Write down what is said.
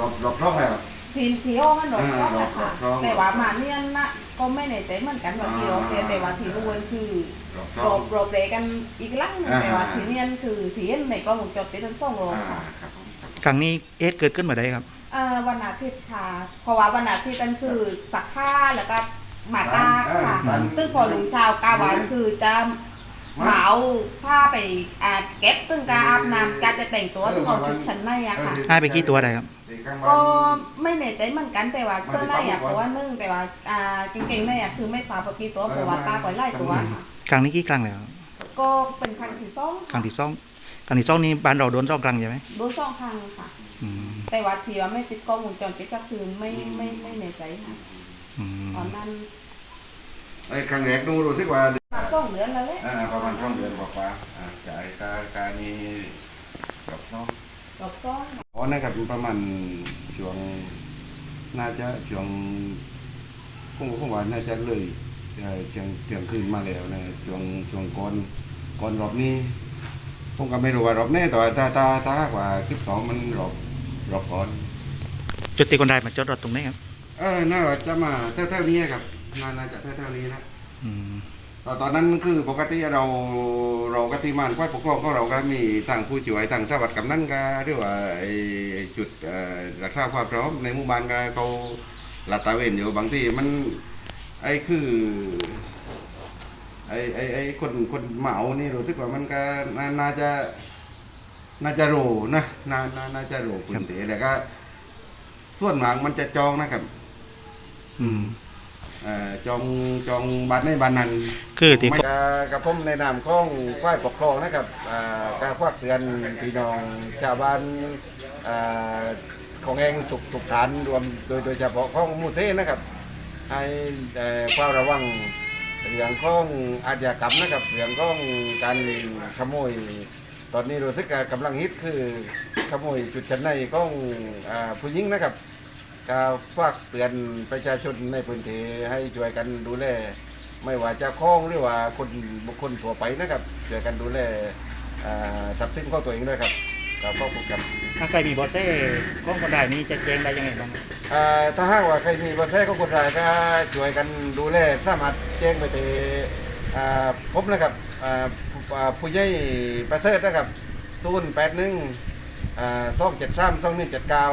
รอบรอบรอบแล้วทีทีโอมันดอกซ่องอะค่ะอ่าดอกซ่องแต่ว่ามาเนี่ยนะก็ไม่แน่ใจเหมือนกันว่าทีโอเคอ่าแต่ว่าทีรู้ว่าคือรอบโรรอบบโรบเรกันอีกลังหนึงอ่าแต่ว่าทีเนียนคือทีเห็นในกล้องวงจรปิดทั้งสองโรอ่าค่ะครับผมครับครั้งนี้เอสเกิดขึ้นมาได้ครับอ่าวันอาทิตย์ค่ะ เพราะว่าวันอาทิตย์นั่นคือสักผ้าแล้วก็หมากาค่ะอ่าซึ่งพอลุงเช้ากาวันคือจะเหมาผ้าไปอ่าเก็บซึ่งการอาบน้ำการจะแต่งตัวซึ่งเอาชุดชั้นในอะค่ะให้ไปกี่ตัวได้ครับ ที่ข้างบ้าก็นไม่แน่ใจเหมือนกันแต่ว่าเสื้อในอะตัวนึงแต่ว่าอ่าเก่งๆในอะคือไม่ทราบว่ากี่ตัวเพราะว่าตาก่อยไล่ตัวค่ะครั้งนี้กี่ครั้งแล้วก็เป็นครั้งที่สองครั้งที่สองครั้งที่สองนี่บ้านเราโดนสองครั้งใช่ไหมดูสองครั้งค่ะอืมแต่ว่าทีว่าไม่ติดกล้องวงจรปิดก็คือไม่ไม่ไม่แน่ใจค่ะอืมตอนนั้นไอ้ครั้งแรกนู้รู้สึกว่าสองเดือนแล้วแหละอ่าประมาณช่วงเดือนกว่าๆอ่าจ่ายการการนี้รอบรอบรอบซ้อง อ๋อนะครับประมาณช่วงน่าจะช่วงคงคงว่าน่าจะเลยเอ่อเที่ยงเที่ยงคืนมาแล้วนะช่วงช่วงก่อนก่อนรอบนี้ผมก็ไม่รู้ว่ารอบแน่แต่ว่าถ้าถ้าถ้าหากว่าคลิปสองมันรอบรอบก่อนจุดที่คนได้มาจอดรถตรงนี้ครับ เออน่าจะมาเท่าๆนี้ครับน่าน่าจะเท่าๆนี้นะอืม ตอนนั้นคือปกติเราเรากติมานควายปกครองของเราก็มีทางผู้ช่วยทางสวัสดิ์กำนันก็หรือว่าไอจุดเอ่อรักษาความพร้อมในหมู่บ้านก็เขาลาดตระเวนอยู่บางทีมันไอ้คือไอ้ไอ้ไอ้คนคนเหมานี่รู้สึกว่ามันก็น่าจะน่าจะโรนะน่าน่าน่าจะโรคุณเต๋แต่ก็ ส่วนมากมันจะจองนะครับ อืม จองจองบัตรในบัตรนั้นคือที่ไม่กับผมในนามของฝ่ายปกครองนะครับอ่าการควักเตือนพี่น้องชาวบ้านอ่าของเองถูกถูกฐานรวมโดยโดยเฉพาะของหมูเทนะครับ ให้เอ่อเฝ้าระวังเรื่องของอาชญากรรมนะครับเรื่องของการขโมย ตอนนี้รู้สึกว่ากำลังฮิตคือขโมยจุดชั้นในของอ่าผู้หญิงนะครับ ก็ฝากเตือนประชาชนในพื้นที่ให้ช่วยกันดูแล ไม่ว่าเจะคล้าของหรือว่าคนบุคคลทั่วไปนะครับช่วยกันดูแลอ่าทรัพย์สินของตัวเองด้วยครับก็ขอบคุณครับถ้าใครมีเบอแสกล้องคนได้นี้จะแจ้งได้ยังไงบ้างอ่าถ้าหากว่าใครมีเบอร์แท้ของคนร้ายก็ช่วยกันดูแลสามารถแจ้งไปที่อ่าผมนะครับอ่าผู้อ่าผู้ใหญ่ประเสริฐนะครับศูนย์แปดหนึ่งอ่าสองเจ็ดสามสองหนึ่งเจ็ดเก้า